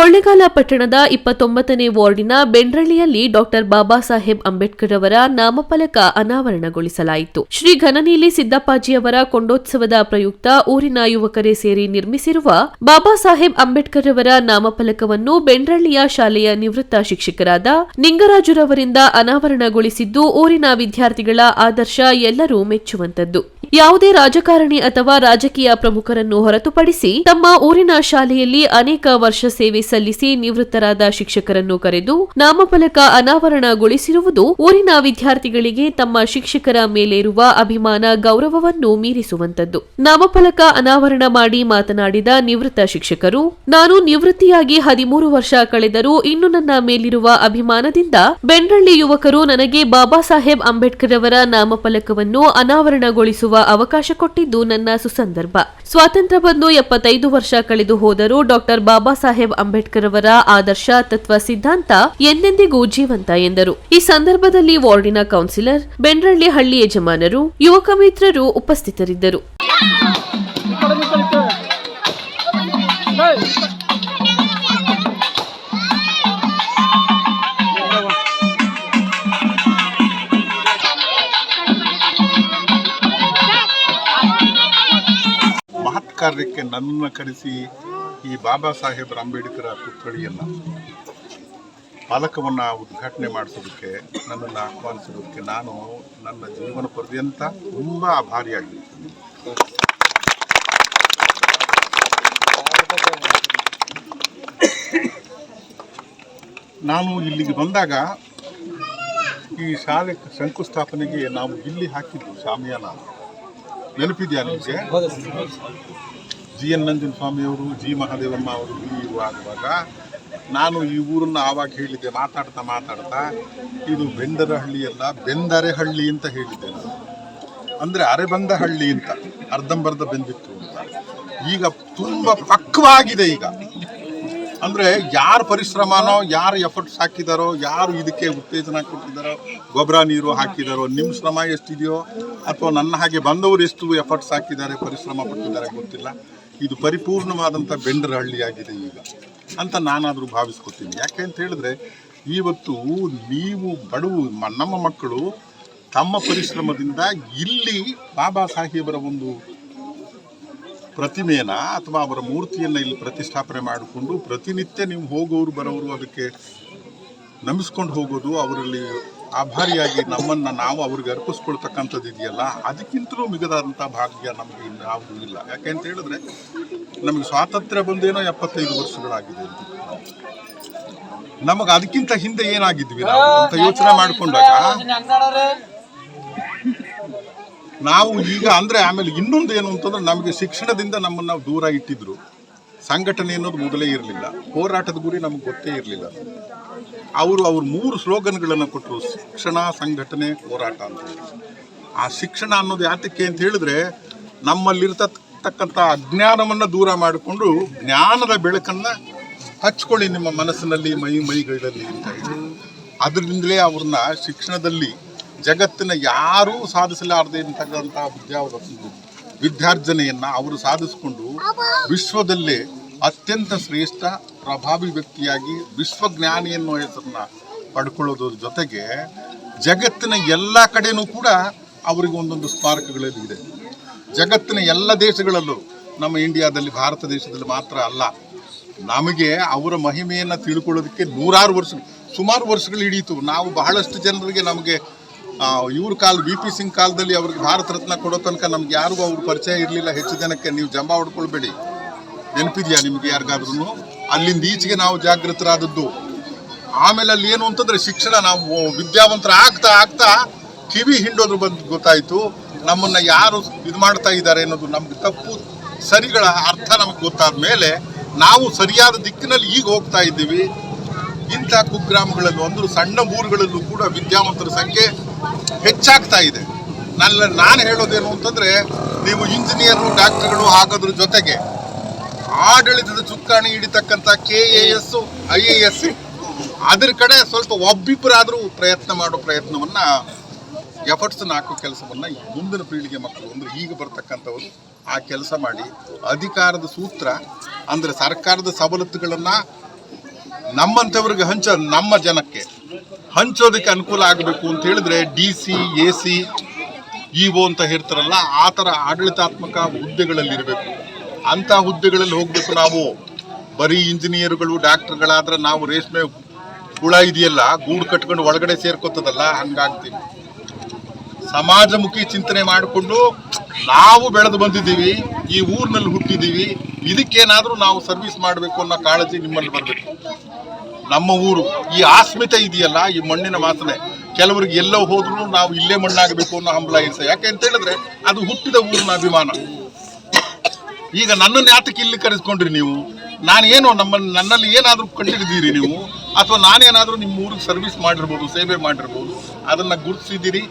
ಕೊಳ್ಳೆಗಾಲ ಪಟ್ಟಣದ ಇಪ್ಪತ್ತೊಂಬತ್ತನೇ ವಾರ್ಡಿನ ಬೆಂಡ್ರಳ್ಳಿಯಲ್ಲಿ ಡಾಕ್ಟರ್ ಬಾಬಾ ಸಾಹೇಬ್ ಅಂಬೇಡ್ಕರ್ ಅವರ ನಾಮಫಲಕ ಅನಾವರಣಗೊಳಿಸಲಾಯಿತು. ಶ್ರೀ ಘನನೀಲಿ ಸಿದ್ದಪ್ಪಾಜಿಯವರ ಕೊಂಡೋತ್ಸವದ ಪ್ರಯುಕ್ತ ಊರಿನ ಯುವಕರೇ ಸೇರಿ ನಿರ್ಮಿಸಿರುವ ಬಾಬಾ ಸಾಹೇಬ್ ಅಂಬೇಡ್ಕರ್ ಅವರ ನಾಮಫಲಕವನ್ನು ಬೆಂಡ್ರಳ್ಳಿಯ ಶಾಲೆಯ ನಿವೃತ್ತ ಶಿಕ್ಷಕರಾದ ನಿಂಗರಾಜುರವರಿಂದ ಅನಾವರಣಗೊಳಿಸಿದ್ದು, ಊರಿನ ವಿದ್ಯಾರ್ಥಿಗಳ ಆದರ್ಶ ಎಲ್ಲರೂ ಮೆಚ್ಚುವಂತದ್ದು ಯಾವುದೇ ರಾಜಕಾರಣಿ ಅಥವಾ ರಾಜಕೀಯ ಪ್ರಮುಖರನ್ನು ಹೊರತುಪಡಿಸಿ ತಮ್ಮ ಊರಿನ ಶಾಲೆಯಲ್ಲಿ ಅನೇಕ ವರ್ಷ ಸೇವೆ ಸಲ್ಲಿಸಿ ನಿವೃತ್ತರಾದ ಶಿಕ್ಷಕರನ್ನು ಕರೆದು ನಾಮಫಲಕ ಅನಾವರಣಗೊಳಿಸಿರುವುದು ಊರಿನ ವಿದ್ಯಾರ್ಥಿಗಳಿಗೆ ತಮ್ಮ ಶಿಕ್ಷಕರ ಮೇಲಿರುವ ಅಭಿಮಾನ, ಗೌರವವನ್ನು ಮೀರಿಸುವಂತದ್ದು ನಾಮಫಲಕ ಅನಾವರಣ ಮಾಡಿ ಮಾತನಾಡಿದ ನಿವೃತ್ತ ಶಿಕ್ಷಕರು, ನಾನು ನಿವೃತ್ತಿಯಾಗಿ ಹದಿಮೂರು ವರ್ಷ ಕಳೆದರೂ ಇನ್ನು ನನ್ನ ಮೇಲಿರುವ ಅಭಿಮಾನದಿಂದ ಬೆಂಡಳ್ಳಿ ಯುವಕರು ನನಗೆ ಬಾಬಾ ಸಾಹೇಬ್ ಅಂಬೇಡ್ಕರ್ ಅವರ ನಾಮಫಲಕವನ್ನು ಅನಾವರಣಗೊಳಿಸುವ ಅವಕಾಶ ಕೊಟ್ಟಿದ್ದು ನನ್ನ ಸುಸಂದರ್ಭ. ಸ್ವಾತಂತ್ರ್ಯ ಬಂದು ಎಪ್ಪತ್ತೈದು ವರ್ಷ ಕಳೆದು ಹೋದರೂ ಡಾಕ್ಟರ್ ಬಾಬಾ ಸಾಹೇಬ್ ಅಂಬೇಡ್ಕರ್ ಅವರ ಆದರ್ಶ ತತ್ವ ಸಿದ್ಧಾಂತ ಎಂದೆಂದಿಗೂ ಜೀವಂತ ಎಂದರು. ಈ ಸಂದರ್ಭದಲ್ಲಿ ವಾರ್ಡಿನ ಕೌನ್ಸಿಲರ್ ಬೆಂಡ್ರಳ್ಳಿ ಹಳ್ಳಿ ಯಜಮಾನರು, ಯುವಕ ಮಿತ್ರರು ಉಪಸ್ಥಿತರಿದ್ದರು. ಕಾರ್ಯಕ್ಕೆ ನನ್ನನ್ನು ಕರೆಸಿ ಈ ಬಾಬಾ ಸಾಹೇಬ್ರ ಅಂಬೇಡ್ಕರ ಪುತ್ಥಳಿಯನ್ನು ಫಲಕವನ್ನು ಉದ್ಘಾಟನೆ ಮಾಡಿಸೋದಕ್ಕೆ ನನ್ನನ್ನು ಆಹ್ವಾನಿಸೋದಕ್ಕೆ ನಾನು ನನ್ನ ಜೀವನ ಪರ್ಯಂತ ತುಂಬ ಆಭಾರಿಯಾಗಿರ್ತೀನಿ ನಾನು ಇಲ್ಲಿಗೆ ಬಂದಾಗ ಈ ಶಾಲೆ ಶಂಕುಸ್ಥಾಪನೆಗೆ ನಾವು ಇಲ್ಲಿ ಹಾಕಿದ್ದು ಶಾಮಿಯಾನ. ನೆನಪಿದೆಯಾ ನಿಮಗೆ? ಜಿ ಎನ್ ನಂಜನ್ ಸ್ವಾಮಿಯವರು ಜಿ ಮಹಾದೇವಮ್ಮ ಅವರು ಇಲ್ಲಿ ಆಗುವಾಗ ನಾನು ಈ ಊರನ್ನು ಆವಾಗ ಹೇಳಿದ್ದೆ, ಮಾತಾಡ್ತಾ ಮಾತಾಡ್ತಾ, ಇದು ಬೆಂಡರ ಹಳ್ಳಿ ಅಲ್ಲ, ಬೆಂದರೆ ಅಂತ ಹೇಳಿದ್ದೆ ನಾನು. ಅಂದರೆ ಅರೆಬಂದ ಹಳ್ಳಿ ಅಂತ, ಅರ್ಧಂಬರ್ಧ ಬೆಂದಿತ್ತು ಅಂತ. ಈಗ ತುಂಬ ಪಕ್ವಾಗಿದೆ ಈಗ. ಅಂದ್ರೆ ಯಾರು ಪರಿಶ್ರಮನೋ, ಯಾರು ಎಫರ್ಟ್ಸ್ ಹಾಕಿದಾರೋ, ಯಾರು ಇದಕ್ಕೆ ಉತ್ತೇಜನ ಕೊಟ್ಟಿದ್ದಾರೋ ಗೊಬ್ಬರ ನೀರು ಹಾಕಿದಾರೋ ನಿಮ್ಮ ಶ್ರಮ ಎಷ್ಟಿದೆಯೋ, ಅಥವಾ ನನ್ನ ಹಾಗೆ ಬಂದವರು ಎಷ್ಟು ಎಫರ್ಟ್ಸ್ ಹಾಕಿದ್ದಾರೆ, ಪರಿಶ್ರಮ ಪಟ್ಟಿದ್ದಾರೆ ಗೊತ್ತಿಲ್ಲ. ಇದು ಪರಿಪೂರ್ಣವಾದಂಥ ಬೆಂಡರ ಹಳ್ಳಿಯಾಗಿದೆ ಈಗ ಅಂತ ನಾನಾದರೂ ಭಾವಿಸ್ಕೊತೀನಿ. ಯಾಕೆ ಅಂತ ಹೇಳಿದ್ರೆ, ಇವತ್ತು ನೀವು ಬಡವು ನಮ್ಮ ಮಕ್ಕಳು ತಮ್ಮ ಪರಿಶ್ರಮದಿಂದ ಇಲ್ಲಿ ಬಾಬಾ ಸಾಹೇಬರ ಒಂದು ಪ್ರತಿಮೆಯನ್ನ ಅಥವಾ ಅವರ ಮೂರ್ತಿಯನ್ನು ಇಲ್ಲಿ ಪ್ರತಿಷ್ಠಾಪನೆ ಮಾಡಿಕೊಂಡು ಪ್ರತಿನಿತ್ಯ ನೀವು ಹೋಗೋರು ಬರೋರು ಅದಕ್ಕೆ ನಮಿಸ್ಕೊಂಡು ಹೋಗೋದು, ಅವರಲ್ಲಿ ಆಭಾರಿಯಾಗಿ ನಮ್ಮನ್ನು ನಾವು ಅವ್ರಿಗೆ ಅರ್ಪಿಸ್ಕೊಳ್ತಕ್ಕಂಥದ್ದು ಇದೆಯಲ್ಲ, ಅದಕ್ಕಿಂತಲೂ ಮಿಗದಾದಂಥ ಭಾಗ್ಯ ನಮಗೆ ಇನ್ಯಾವುದೂ ಇಲ್ಲ. ಯಾಕೆ ಅಂತ ಹೇಳಿದ್ರೆ, ನಮಗೆ ಸ್ವಾತಂತ್ರ್ಯ ಬಂದೇನೋ ಎಪ್ಪತ್ತೈದು ವರ್ಷಗಳಾಗಿದೆ ನಮಗೆ ಅದಕ್ಕಿಂತ ಹಿಂದೆ ಏನಾಗಿದ್ವಿ ನಾವು ಅಂತ ಯೋಚನೆ ಮಾಡಿಕೊಂಡಾಗ, ನಾವು ಈಗ ಅಂದ್ರೆ ಆಮೇಲೆ ಇನ್ನೊಂದು ಏನು ಅಂತಂದ್ರೆ ನಮಗೆ ಶಿಕ್ಷಣದಿಂದ ನಮ್ಮನ್ನ ದೂರ ಇಟ್ಟಿದ್ರು. ಸಂಘಟನೆ ಅನ್ನೋದು ಮೊದಲೇ ಇರಲಿಲ್ಲ. ಹೋರಾಟದ ಗುರಿ ನಮಗೆ ಗೊತ್ತೇ ಇರಲಿಲ್ಲ. ಅವರು ಅವ್ರ ಮೂರು ಸ್ಲೋಗನ್ಗಳನ್ನು ಕೊಟ್ಟರು ಶಿಕ್ಷಣ, ಸಂಘಟನೆ, ಹೋರಾಟ ಅಂತ ಆ ಶಿಕ್ಷಣ ಅನ್ನೋದು ಯಾತಕ್ಕೆ ಅಂತ ಹೇಳಿದ್ರೆ, ನಮ್ಮಲ್ಲಿರ್ತಕ್ಕಂಥ ಅಜ್ಞಾನವನ್ನು ದೂರ ಮಾಡಿಕೊಂಡು ಜ್ಞಾನದ ಬೆಳಕನ್ನು ಹಚ್ಕೊಳ್ಳಿ ನಿಮ್ಮ ಮನಸ್ಸಿನಲ್ಲಿ, ಮೈ, ಮೈಗಳಲ್ಲಿ ಅಂತ ಹೇಳಿ. ಅದರಿಂದಲೇ ಅವ್ರನ್ನ ಶಿಕ್ಷಣದಲ್ಲಿ ಜಗತ್ತಿನ ಯಾರೂ ಸಾಧಿಸಲಾರದೆ ಇರ್ತಕ್ಕಂಥ ವಿದ್ಯಾ ವಿದ್ಯಾರ್ಜನೆಯನ್ನ ಅವರು ಸಾಧಿಸಿಕೊಂಡು ವಿಶ್ವದಲ್ಲೇ ಅತ್ಯಂತ ಶ್ರೇಷ್ಠ ಪ್ರಭಾವಿ ವ್ಯಕ್ತಿಯಾಗಿ ವಿಶ್ವಜ್ಞಾನಿ ಎನ್ನುವ ಹೆಸರನ್ನ ಪಡ್ಕೊಳ್ಳೋದ್ರ ಜೊತೆಗೆ ಜಗತ್ತಿನ ಎಲ್ಲ ಕಡೆನೂ ಕೂಡ ಅವರಿಗೆ ಒಂದೊಂದು ಸ್ಮಾರಕಗಳಿದೆ ಇದೆ. ಜಗತ್ತಿನ ಎಲ್ಲ ದೇಶಗಳಲ್ಲೂ ನಮ್ಮ ಇಂಡಿಯಾದಲ್ಲಿ ಭಾರತ ದೇಶದಲ್ಲಿ ಮಾತ್ರ ಅಲ್ಲ. ನಮಗೆ ಅವರ ಮಹಿಮೆಯನ್ನು ತಿಳ್ಕೊಳ್ಳೋದಕ್ಕೆ ನೂರಾರು ವರ್ಷ ಸುಮಾರು ವರ್ಷಗಳು ಹಿಡಿಯಿತು. ನಾವು ಬಹಳಷ್ಟು ಜನರಿಗೆ ನಮಗೆ ಇವ್ರ ಕಾಲ ಬಿ ಪಿ ಸಿಂಗ್ ಕಾಲದಲ್ಲಿ ಅವ್ರಿಗೆ ಭಾರತ ರತ್ನ ಕೊಡೋ ತನಕ ನಮ್ಗೆ ಯಾರಿಗೂ ಅವ್ರ ಪರಿಚಯ ಇರಲಿಲ್ಲ ಹೆಚ್ಚು ಜನಕ್ಕೆ, ನೀವು ಜಂಬ ಹೊಡ್ಕೊಳ್ಬೇಡಿ. ನೆನಪಿದೆಯಾ ನಿಮಗೆ ಯಾರಿಗಾದ್ರೂ ಅಲ್ಲಿಂದ ಈಚೆಗೆ ನಾವು ಜಾಗೃತರಾದದ್ದು. ಆಮೇಲೆ ಅಲ್ಲಿ ಏನು ಅಂತಂದ್ರೆ ಶಿಕ್ಷಣ, ನಾವು ವಿದ್ಯಾವಂತರ ಆಗ್ತಾ ಆಗ್ತಾ ಕಿವಿ ಹಿಂಡೋದ್ರ ಬಂದು ಗೊತ್ತಾಯಿತು. ನಮ್ಮನ್ನ ಯಾರು ಇದು ಮಾಡ್ತಾ ಇದ್ದಾರೆ ಅನ್ನೋದು ನಮ್ಗೆ ತಪ್ಪು ಸರಿಗಳ ಅರ್ಥ ನಮಗೆ ಗೊತ್ತಾದ ಮೇಲೆ ನಾವು ಸರಿಯಾದ ದಿಕ್ಕಿನಲ್ಲಿ ಈಗ ಹೋಗ್ತಾ ಇದ್ದೀವಿ. ಇಂಥ ಕುಗ್ರಾಮಗಳಲ್ಲೂ ಅಂದ್ರೆ ಸಣ್ಣ ಊರುಗಳಲ್ಲೂ ಕೂಡ ವಿದ್ಯಾವಂತರ ಸಂಖ್ಯೆ ಹೆಚ್ಚಾಗ್ತಾ ಇದೆ ನನ್ನ ನಾನು ಹೇಳೋದೇನು ಅಂತಂದ್ರೆ, ನೀವು ಇಂಜಿನಿಯರು, ಡಾಕ್ಟರ್ಗಳು ಹಾಕೋದ್ರ ಜೊತೆಗೆ ಆಡಳಿತದ ಚುಕ್ಕಾಣಿ ಹಿಡಿತಕ್ಕಂಥ K A S I A S ಅದ್ರ ಕಡೆ ಸ್ವಲ್ಪ ಒಬ್ಬಿಬ್ಬರಾದರೂ ಪ್ರಯತ್ನ ಮಾಡೋ ಪ್ರಯತ್ನವನ್ನ ಎಫರ್ಟ್ಸ್ ಹಾಕೋ ಕೆಲಸವನ್ನ ಮುಂದಿನ ಪೀಳಿಗೆ ಮಕ್ಕಳು, ಅಂದ್ರೆ ಈಗ ಬರ್ತಕ್ಕಂಥವರು ಆ ಕೆಲಸ ಮಾಡಿ, ಅಧಿಕಾರದ ಸೂತ್ರ, ಅಂದ್ರೆ ಸರ್ಕಾರದ ಸವಲತ್ತುಗಳನ್ನು ನಮ್ಮಂಥವ್ರಿಗೆ ಹಂಚ ನಮ್ಮ ಜನಕ್ಕೆ ಹಂಚೋದಕ್ಕೆ ಅನುಕೂಲ ಆಗಬೇಕು ಅಂತ ಹೇಳಿದ್ರೆ D C, A C, E O ಅಂತ ಹೇಳ್ತಾರಲ್ಲ, ಆ ಥರ ಆಡಳಿತಾತ್ಮಕ ಹುದ್ದೆಗಳಲ್ಲಿ ಇರಬೇಕು. ಅಂಥ ಹುದ್ದೆಗಳಲ್ಲಿ ಹೋಗಬೇಕು ನಾವು. ಬರೀ ಇಂಜಿನಿಯರ್ಗಳು, ಡಾಕ್ಟರ್ಗಳಾದ್ರೆ ನಾವು ರೇಷ್ಮೆ ಹುಳ ಇದೆಯಲ್ಲ, ಗೂಡು ಕಟ್ಕೊಂಡು ಒಳಗಡೆ ಸೇರ್ಕೊತದಲ್ಲ, ಹಂಗಾಗ್ತೀವಿ. ಸಮಾಜಮುಖಿ ಚಿಂತನೆ ಮಾಡಿಕೊಂಡು ನಾವು ಬೆಳೆದು ಬಂದಿದ್ದೀವಿ, ಈ ಊರಿನಲ್ಲಿ ಹುಟ್ಟಿದ್ದೀವಿ ಇದಕ್ಕೇನಾದರೂ ನಾವು ಸರ್ವಿಸ್ ಮಾಡಬೇಕು ಅನ್ನೋ ಕಾಳಜಿ ನಿಮ್ಮಲ್ಲಿ ಬರಬೇಕು. ನಮ್ಮ ಊರು ಈ ಆಸ್ಮಿತೆ ಇದೆಯಲ್ಲ, ಈ ಮಣ್ಣಿನ ವಾಸನೆ ಕೆಲವರಿಗೆ ಎಲ್ಲೋ ಹೋದ್ರೂ ನಾವು ಇಲ್ಲೇ ಮಣ್ಣಾಗಬೇಕು ಅನ್ನೋ ಹಂಬಲ ಇರ್ತದೆ ಯಾಕೆ ಅಂತ ಹೇಳಿದ್ರೆ ಅದು ಹುಟ್ಟಿದ ಊರಿನ ಅಭಿಮಾನ. ಈಗ ನನ್ನನ್ನು ಯಾತಕ್ಕೆ ಇಲ್ಲಿ ಕರೆಸ್ಕೊಂಡ್ರಿ ನೀವು? ನಾನೇನೋ ನಮ್ಮ ನನ್ನಲ್ಲಿ ಏನಾದರೂ ಕಂಡಿದ್ದೀರಿ ನೀವು? ಅಥವಾ ನಾನೇನಾದರೂ ನಿಮ್ಮ ಊರಿಗೆ ಸರ್ವಿಸ್ ಮಾಡಿರ್ಬೋದು, ಸೇವೆ ಮಾಡಿರ್ಬೋದು, ಅದನ್ನು ಗುರುತಿಸಿದ್ದೀರಿ?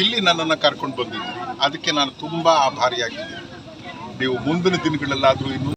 ಇಲ್ಲಿ ನನ್ನನ್ನು ಕರ್ಕೊಂಡು ಬಂದಿದ್ದೀರಿ. ಅದಕ್ಕೆ ನಾನು ತುಂಬ ಆಭಾರಿಯಾಗಿದ್ದೀನಿ. ನೀವು ಮುಂದಿನ ದಿನಗಳಲ್ಲಾದರೂ ಇನ್ನು